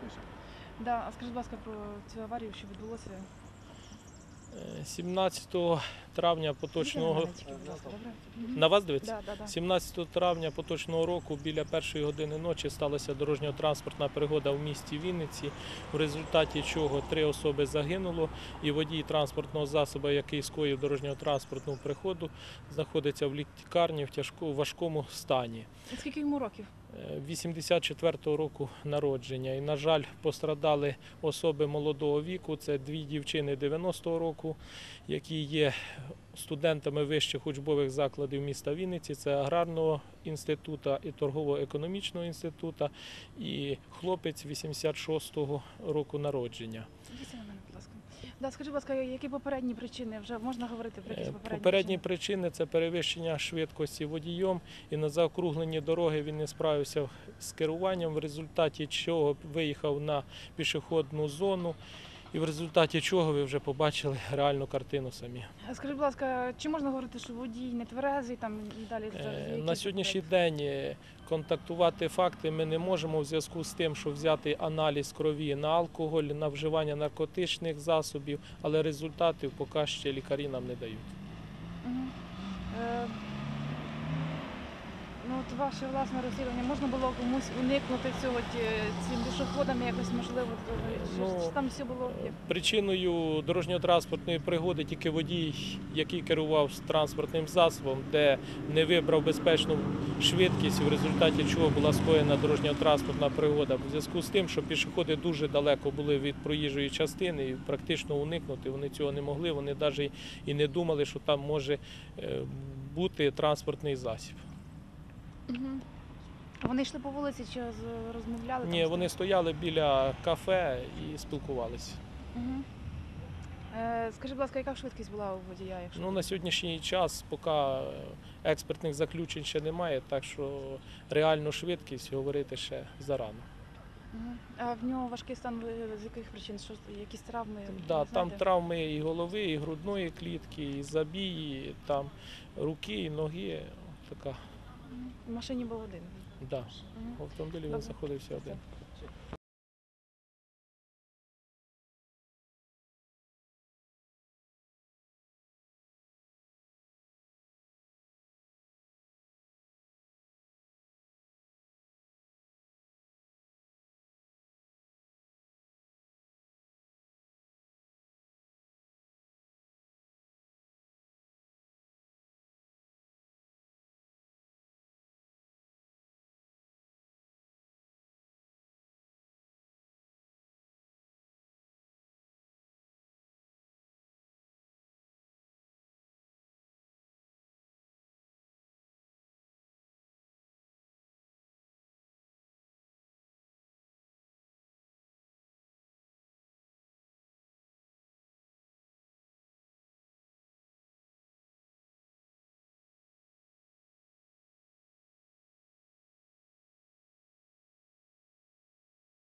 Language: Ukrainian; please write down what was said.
пише. Да, а скажіть, будь ласка, про цю аварію, що відбулося? Е, 17 травня поточного на вас дивиться? Да, да, да. 17 травня поточного року біля першої години ночі сталася дорожньо-транспортна пригода в місті Вінниці, в результаті чого три особи загинуло, і водій транспортного засобу, який скоїв дорожньо-транспортну приходу, знаходиться в лікарні в тяжкому важкому стані. Скільки йому років? Е, 84-го року народження. І, на жаль, пострадали особи молодого віку. Це дві дівчини 90-го року, які є студентами вищих учбових закладів міста Вінниці. Це аграрного інституту і торгово-економічного інституту, і хлопець 86-го року народження. Да, скажіть, будь ласка, які попередні причини? Вже можна говорити про якісь Е, попередні, Попередні причини? причини це перевищення швидкості водієм, і на заокругленні дороги він не справився з керуванням, в результаті чого виїхав на пішохідну зону, і в результаті чого ви вже побачили реальну картину самі. Скажіть, будь ласка, чи можна говорити, що водій не тверезий там і далі? Е, На сьогоднішній день е, контактувати факти ми не можемо в зв'язку з тим, що взяти аналіз крові на алкоголь, на вживання наркотичних засобів, але результатів поки ще лікарі нам не дають. Мгм. От ваше власне розслідування, можна було комусь уникнути цього цим пішоходам якось можливо? Ну, чи там все було? Причиною дорожньо-транспортної пригоди тільки водій, який керував транспортним засобом, де не вибрав безпечну швидкість, в результаті чого була скоєна дорожньо-транспортна пригода. В зв'язку з тим, що пішоходи дуже далеко були від проїжджої частини і практично уникнути вони цього не могли. Вони навіть і не думали, що там може е, бути транспортний засіб. А Вони йшли по вулиці чи з- розмовляли? там Ні, з вони стояли біля кафе і спілкувалися. Мгм. Е, Скажіть, будь ласка, яка швидкість була у водія? Якщо Ну, на сьогоднішній час поки е, експертних заключень ще немає, так що реальну швидкість говорити ще зарано. Мгм. А в нього важкий стан ви- з яких причин? Що якісь травми? Да, не там знаєте? травми і голови, і грудної клітки, і забії, там руки, і ноги. Така. В машині був один. да. Мгм. В автомобілі він знаходився один.